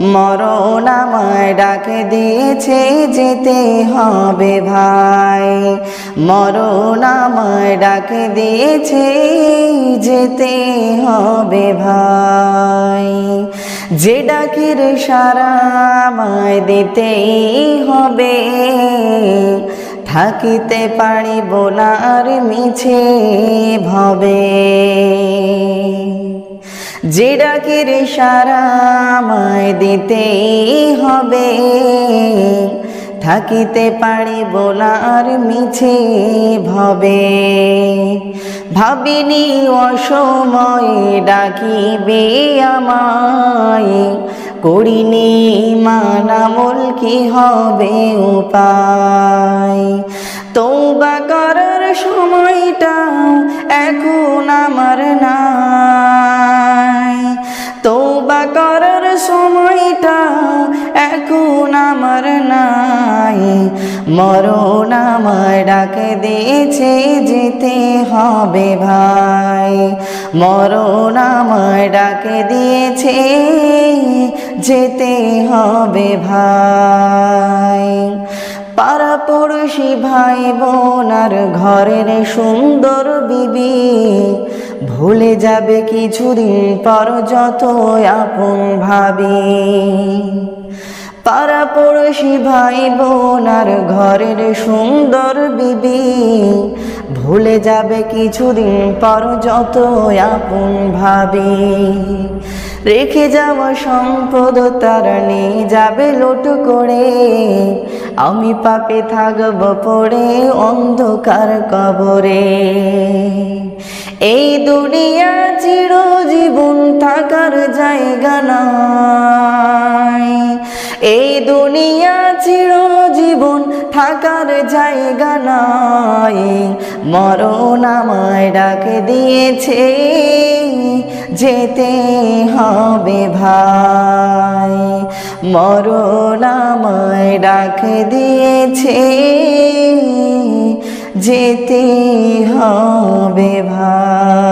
মরণ আমায় ডাকে দিয়েছে, যেতে হবে ভাই। মরণ আমায় ডাকে দিয়েছে, যেতে হবে ভাই। যে ডাকের সারা আমায় দিতেই হবে, থাকিতে পারিব না আর মিছে ভবে। যে ডাকের সারা আমায় দিতেই হবে। থাকিতে পারিব না আর মিছে ভবে। ভাবিনি অসময় ডাকিবে আমায়। করিনি মানামল কি হবে উপায়। তৌবা করার সময়টা এখন আমার নাই। সময়টা এখন আমার নাই। মরণ আমার ডাকে দিয়েছে, যেতে হবে ভাই। মরণ আমার ডাকে দিয়েছে, যেতে হবে ভাই। পাড়াপড়শি ভাই বোন আর ঘরের সুন্দর বিবি। ভুলে যাবে কিছুদিন পর যত আপন ভাবি। পাড়াপড়শি ভাই বোন আর ঘরের সুন্দর বিবি। ভুলে যাবে কিছুদিন পর যত আপন ভাবি। রেখে যাওয়া সম্পদ তারা নিয়ে যাবে লোট করে। আমি পাপে থাকব পড়ে অন্ধকার কবরে। এই দুনিয়া চির জীবন থাকার জায়গা নাই এই দুনিয়া চির জীবন থাকার জায়গা নাই মরণ আমায় ডাকে দিয়েছে, যেতে হবে ভাই। মরণ ডাক ডাকে দিয়েছে। যেতে হবে ভাই।